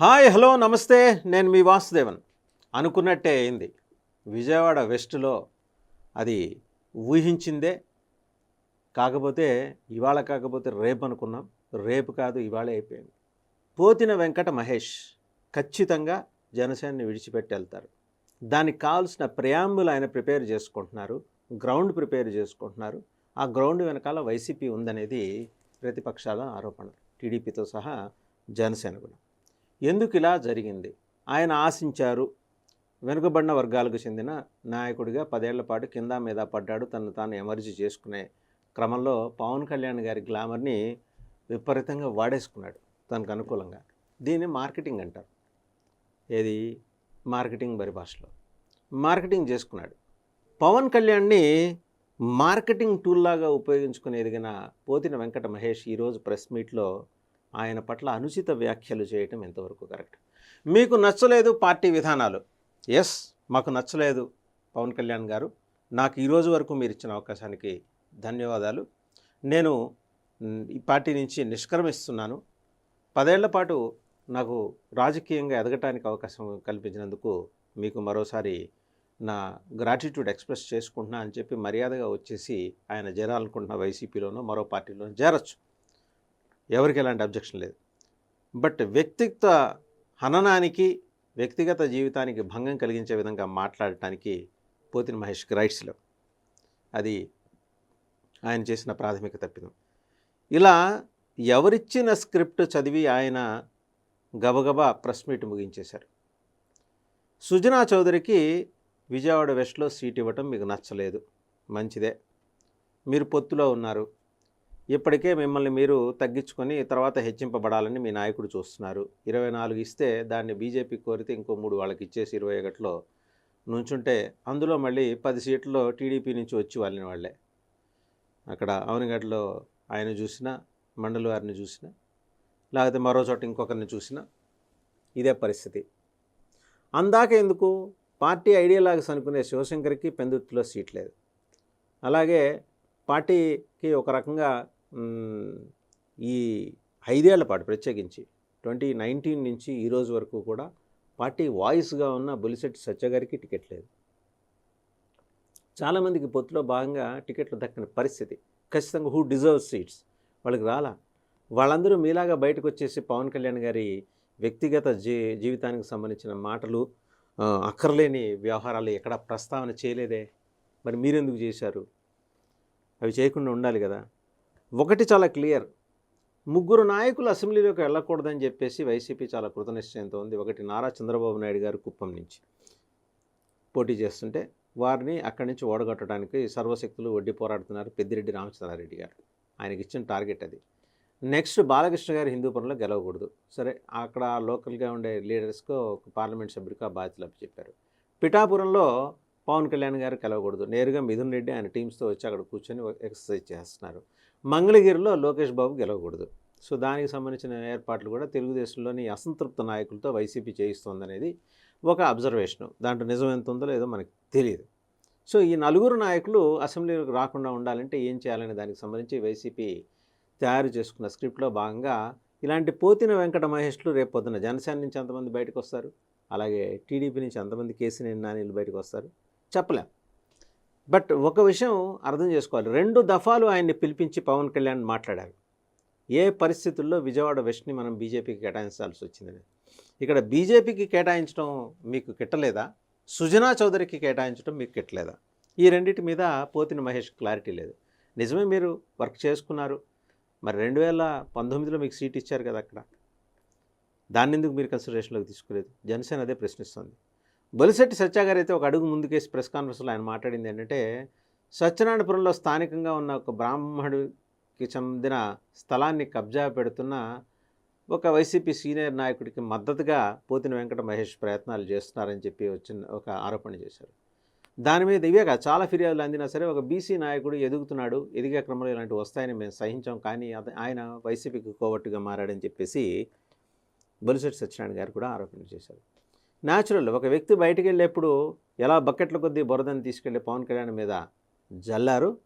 Hi hello నమస్తే. నేను మీ వాసుదేవన్. అనుకున్నట్టే అయింది. విజయవాడ వెస్ట్లో అది ఊహించిందే. కాకపోతే ఇవాళ కాకపోతే రేపు అనుకున్నాం. రేపు కాదు ఇవాళ అయిపోయింది. పోతిన వెంకట మహేష్ ఖచ్చితంగా జనసేనని విడిచిపెట్టి వెళ్తారు. దానికి కావాల్సిన ప్రయాంబులు ఆయన ప్రిపేర్ చేసుకుంటున్నారు. గ్రౌండ్ ప్రిపేర్ చేసుకుంటున్నారు. ఆ గ్రౌండ్ వెనకాల వైసీపీ ఉందనేది ప్రతిపక్షాల ఆరోపణ టీడీపీతో సహా జనసేన కూడా. ఎందుకు ఇలా జరిగింది? ఆయన ఆశించారు వెనుకబడిన వర్గాలకు చెందిన నాయకుడిగా పదేళ్ళ పాటు కింద మీద పడ్డాడు. తను తాను ఎమర్జీ చేసుకునే క్రమంలో పవన్ కళ్యాణ్ గారి గ్లామర్ని విపరీతంగా వాడేసుకున్నాడు తనకు అనుకూలంగా. దీన్ని మార్కెటింగ్ అంటారు. ఏది? మార్కెటింగ్ పరిభాషలో. మార్కెటింగ్ చేసుకున్నాడు. పవన్ కళ్యాణ్ని మార్కెటింగ్ టూల్ లాగా ఉపయోగించుకుని ఎదిగిన పోతిన వెంకట మహేష్ ఈరోజు ప్రెస్ మీట్లో ఆయన పట్ల అనుచిత వ్యాఖ్యలు చేయటం ఎంతవరకు కరెక్ట్? మీకు నచ్చలేదు పార్టీ విధానాలు. ఎస్ మాకు నచ్చలేదు పవన్ కళ్యాణ్ గారు. నాకు ఈరోజు వరకు మీరు ఇచ్చిన అవకాశానికి ధన్యవాదాలు. నేను ఈ పార్టీ నుంచి నిష్క్రమిస్తున్నాను. పదేళ్ళ పాటు నాకు రాజకీయంగా ఎదగటానికి అవకాశం కల్పించినందుకు మీకు మరోసారి నా గ్రాటిట్యూడ్ ఎక్స్ప్రెస్ చేసుకుంటున్నా అని చెప్పి మర్యాదగా వచ్చేసి ఆయన చేరాలనుకుంటున్న వైసీపీలోనో మరో పార్టీలోనో చేరచ్చు. ఎవరికి ఎలాంటి అబ్జెక్షన్ లేదు. బట్ వ్యక్తిగత హననానికి వ్యక్తిగత జీవితానికి భంగం కలిగించే విధంగా మాట్లాడటానికి పోతిన మహేష్కి రైట్స్ లేవు. అది ఆయన చేసిన ప్రాథమిక తప్పిదం. ఇలా ఎవరిచ్చిన స్క్రిప్ట్ చదివి ఆయన గబగబా ప్రెస్ మీట్ ముగించేశారు. సుజనా చౌదరికి విజయవాడ వెస్ట్లో సీట్ ఇవ్వటం మీకు నచ్చలేదు. మంచిదే. మీరు పొత్తులో ఉన్నారు. ఇప్పటికే మిమ్మల్ని మీరు తగ్గించుకొని తర్వాత హెచ్చింపబడాలని మీ నాయకుడు చూస్తున్నారు. ఇరవై నాలుగు ఇస్తే దాన్ని బీజేపీ కోరితే ఇంకో మూడు వాళ్ళకి ఇచ్చేసి ఇరవై ఒకటిలో నుంచుంటే అందులో మళ్ళీ పది సీట్లలో టీడీపీ నుంచి వచ్చి వాళ్ళని వాళ్ళే. అక్కడ అవనిగడ్డలో ఆయన చూసినా మండలి వారిని చూసినా లేకపోతే మరో చోట ఇంకొకరిని చూసినా ఇదే పరిస్థితి. అందాక ఎందుకు? పార్టీ ఐడియాలాగ్స్ అనుకునే శివశంకర్కి పెందుత్తులో సీట్ లేదు. అలాగే పార్టీకి ఒక రకంగా ఈ ఐదేళ్ళ పాటు ప్రత్యేకించి ట్వంటీ నైన్టీన్ నుంచి ఈరోజు వరకు కూడా పార్టీ వాయిస్గా ఉన్న బొలిశెట్టి సత్య గారికి టికెట్ లేదు. చాలామందికి పొత్తులో భాగంగా టికెట్లు దక్కని పరిస్థితి. ఖచ్చితంగా హూ డిజర్వ్ సీట్స్. వాళ్ళకి రాలా? వాళ్ళందరూ మీలాగా బయటకు వచ్చేసి పవన్ కళ్యాణ్ గారి వ్యక్తిగత జీ జీవితానికి సంబంధించిన మాటలు అక్కర్లేని వ్యవహారాలు ఎక్కడ ప్రస్తావన చేయలేదే? మరి మీరెందుకు చేశారు? అవి చేయకుండా ఉండాలి కదా? ఒకటి చాలా క్లియర్. ముగ్గురు నాయకులు అసెంబ్లీలోకి వెళ్ళకూడదని చెప్పేసి వైసీపీ చాలా కృతనిశ్చయంతో ఉంది. ఒకటి నారా చంద్రబాబు నాయుడు గారు కుప్పం నుంచి పోటీ చేస్తుంటే వారిని అక్కడి నుంచి ఓడగొట్టడానికి సర్వశక్తులు వడ్డీ పోరాడుతున్నారు పెద్దిరెడ్డి రామచంద్రారెడ్డి గారు. ఆయనకి ఇచ్చిన టార్గెట్ అది. నెక్స్ట్ బాలకృష్ణ గారు హిందూపురంలో గెలవకూడదు. సరే అక్కడ లోకల్గా ఉండే లీడర్స్కు ఒక పార్లమెంట్ సభ్యుడికి ఆ బాధ్యతలు అప్పచెప్పారు. పిఠాపురంలో పవన్ కళ్యాణ్ గారు గెలవకూడదు. నేరుగా మిథున్ రెడ్డి ఆయన టీమ్స్తో వచ్చి అక్కడ కూర్చొని ఎక్సర్సైజ్ చేస్తున్నారు. మంగళగిరిలో లోకేష్ బాబు గెలవకూడదు. సో దానికి సంబంధించిన ఏర్పాట్లు కూడా తెలుగుదేశంలోని అసంతృప్త నాయకులతో వైసీపీ చేయిస్తోందనేది ఒక అబ్జర్వేషను. దాంట్లో నిజం ఎంత ఉందో లేదో మనకు తెలియదు సో ఈ నలుగురు నాయకులు అసెంబ్లీలోకి రాకుండా ఉండాలంటే ఏం చేయాలనే దానికి సంబంధించి వైసీపీ తయారు చేసుకున్న స్క్రిప్ట్లో భాగంగా ఇలాంటి పోతిన వెంకట మహేష్లు రేపు పొద్దున జనసేన నుంచి ఎంతమంది బయటకు వస్తారు అలాగే టీడీపీ నుంచి ఎంతమంది కేసీనేని నానీలు బయటకు వస్తారు చెప్పలేం. బట్ ఒక విషయం అర్థం చేసుకోవాలి. రెండు దఫాలు ఆయన్ని పిలిపించి పవన్ కళ్యాణ్ మాట్లాడారు. ఏ పరిస్థితుల్లో విజయవాడ వెస్ట్ని మనం బీజేపీకి కేటాయించాల్సి వచ్చిందని. ఇక్కడ బీజేపీకి కేటాయించడం మీకు కిట్టలేదా? సుజనా చౌదరికి కేటాయించడం మీకు కిట్టలేదా? ఈ రెండింటి మీద పోతిన మహేష్ క్లారిటీ లేదు. నిజమే మీరు వర్క్ చేసుకున్నారు. మరి రెండు వేల పంతొమ్మిదిలో మీకు సీట్ ఇచ్చారు కదా అక్కడ. దాన్ని ఎందుకు మీరు కన్సిడరేషన్లోకి తీసుకోలేదు? జనసేన అదే ప్రశ్నిస్తుంది. బొలిశెట్టి సత్య గారు అయితే ఒక అడుగు ముందుకేసి ప్రెస్ కాన్ఫరెన్స్లో ఆయన మాట్లాడింది ఏంటంటే సత్యనారాయణపురంలో స్థానికంగా ఉన్న ఒక బ్రాహ్మణుడికి చెందిన స్థలాన్ని కబ్జా పెడుతున్న ఒక వైసీపీ సీనియర్ నాయకుడికి మద్దతుగా పోతిన వెంకట మహేష్ ప్రయత్నాలు చేస్తున్నారని చెప్పి వచ్చిన ఒక ఆరోపణ చేశారు. దాని మీద ఇవేగా చాలా ఫిర్యాదులు అందినా సరే ఒక బీసీ నాయకుడు ఎదుగుతున్నాడు ఎదిగే క్రమంలో ఇలాంటివి వస్తాయని మేము సహించాం కానీ ఆయన వైసీపీకి కోవట్టుగా మారాడని చెప్పేసి బొలిశెట్టి సత్యనారాయణ గారు కూడా ఆరోపణ చేశారు. న్యాచురల్ ఒక వ్యక్తి బయటికి వెళ్ళేప్పుడు ఎలా బకెట్ల కొద్దీ బురదని తీసుకెళ్ళి పవన్ కళ్యాణ్ మీద జల్లారు.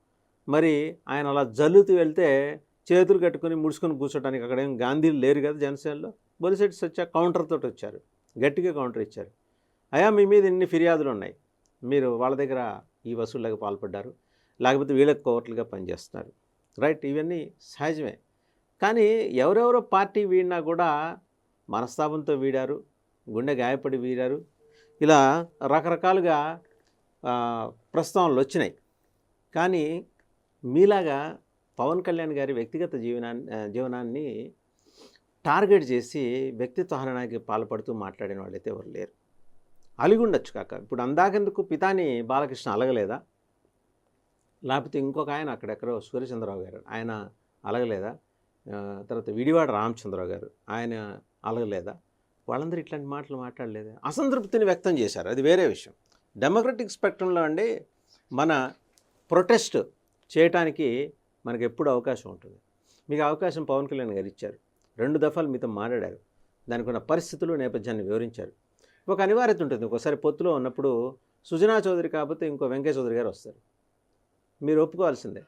మరి ఆయన అలా జల్లుతూ వెళ్తే చేతులు కట్టుకొని ముడుచుకొని కూర్చోడానికి అక్కడ ఏం గాంధీలు లేరు కదా జనసేనలో. బొలిసెట్టి వచ్చా కౌంటర్ తోటి వచ్చారు. గట్టిగా కౌంటర్ ఇచ్చారు. అయా మీ మీద ఇన్ని ఫిర్యాదులు ఉన్నాయి. మీరు వాళ్ళ దగ్గర ఈ వసూళ్ళకి పాల్పడ్డారు. లేకపోతే వీళ్ళకి కోర్టులుగా పనిచేస్తున్నారు. రైట్ ఇవన్నీ సహజమే. కానీ ఎవరెవరో పార్టీ వీడినా కూడా మనస్తాపంతో వీడారు. గుండె గాయపడి వీరారు. ఇలా రకరకాలుగా ప్రస్తావనలు వచ్చినాయి. కానీ మీలాగా పవన్ కళ్యాణ్ గారి వ్యక్తిగత జీవనాన్ని జీవనాన్ని టార్గెట్ చేసి వ్యక్తిత్వ హరణానికి పాల్పడుతూ మాట్లాడిన వాళ్ళైతే ఎవరు లేరు. అలిగుండొచ్చు కాక. ఇప్పుడు అందాకెందుకు పితాని బాలకృష్ణ అలగలేదా? లేకపోతే ఇంకొక ఆయన అక్కడెక్కడో సూర్యచంద్రరావు గారు ఆయన అలగలేదా? తర్వాత విడివాడ రామచంద్రరావు గారు ఆయన అలగలేదా? వాళ్ళందరూ ఇట్లాంటి మాటలు మాట్లాడలేదు. అసంతృప్తిని వ్యక్తం చేశారు. అది వేరే విషయం. డెమోక్రటిక్ స్పెక్ట్రంలో అండి మన ప్రొటెస్ట్ చేయటానికి మనకు ఎప్పుడు అవకాశం ఉంటుంది. మీకు అవకాశం పవన్ కళ్యాణ్ గారు ఇచ్చారు. రెండు దఫాలు మీతో మాట్లాడారు. దానికి ఉన్న పరిస్థితులు నేపథ్యాన్ని వివరించారు. ఒక అనివార్యత ఉంటుంది. ఒకసారి పొత్తులో ఉన్నప్పుడు సుజనా చౌదరి కాకపోతే ఇంకో వెంకయ్య చౌదరి గారు వస్తారు. మీరు ఒప్పుకోవాల్సిందే.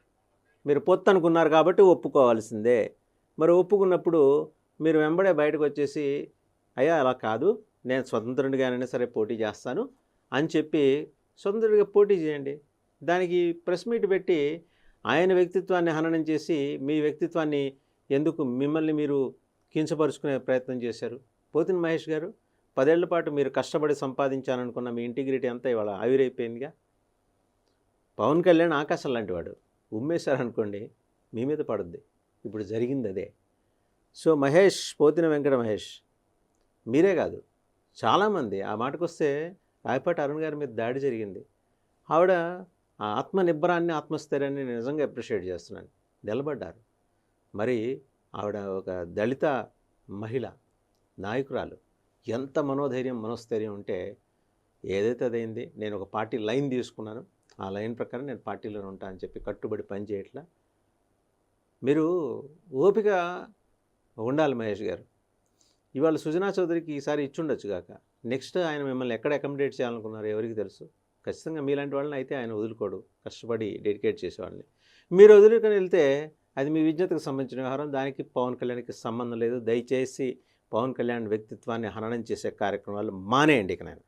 మీరు పొత్తు అనుకున్నారు కాబట్టి ఒప్పుకోవాల్సిందే. మరి ఒప్పుకున్నప్పుడు మీరు వెంబడే బయటకు వచ్చేసి అయ్యా అలా కాదు. నేను స్వతంత్రుడిగానైనా సరే పోటీ చేస్తాను అని చెప్పి స్వతంత్రుడిగా పోటీ చేయండి. దానికి ప్రెస్ మీట్ పెట్టి ఆయన వ్యక్తిత్వాన్ని హననం చేసి మీ వ్యక్తిత్వాన్ని ఎందుకు మిమ్మల్ని మీరు కించపరుచుకునే ప్రయత్నం చేశారు? పోతిన మహేష్ గారు పదేళ్ళ పాటు మీరు కష్టపడి సంపాదించాలనుకున్న మీ ఇంటిగ్రిటీ అంతా ఇవాళ ఆవిరైపోయిందిగా? పవన్ కళ్యాణ్ ఆకాశం లాంటి వాడు ఉమ్మేశారనుకోండి మీ మీద పడుద్ది. ఇప్పుడు జరిగింది అదే సో మహేష్ పోతిన వెంకట మహేష్ మీరే కాదు. చాలామంది ఆ మాటకొస్తే రాయపాటి అరుణ్ గారి మీద దాడి జరిగింది. ఆవిడ ఆ ఆత్మ నిబ్బరాన్ని ఆత్మస్థైర్యాన్ని నేను నిజంగా అప్రిషియేట్ చేస్తున్నాను. నిలబడ్డారు. మరి ఆవిడ ఒక దళిత మహిళ నాయకురాలు. ఎంత మనోధైర్యం మనోస్థైర్యం ఉంటే ఏదైతే అదైంది నేను ఒక పార్టీ లైన్ తీసుకున్నాను. ఆ లైన్ ప్రకారం నేను పార్టీలోనే ఉంటా అని చెప్పి కట్టుబడి పని చేయట్లా మీరు ఓపిక ఉండాలి మహేష్ గారు. ఇవాళ సుజనా చౌదరికి ఈసారి ఇచ్చుండొచ్చు కాక. నెక్స్ట్ ఆయన మిమ్మల్ని ఎక్కడ అకామిడేట్ చేయాలనుకున్నారు ఎవరికి తెలుసు? ఖచ్చితంగా మీలాంటి వాళ్ళని అయితే ఆయన వదులుకోడు. కష్టపడి డెడికేట్ చేసేవాళ్ళని మీరు వదులుకొని వెళ్తే అది మీ విజ్ఞతకు సంబంధించిన వ్యవహారం. దానికి పవన్ కళ్యాణ్కి సంబంధం లేదు. దయచేసి పవన్ కళ్యాణ్ వ్యక్తిత్వాన్ని హననం చేసే కార్యక్రమాలు మానేయండి ఇక నేను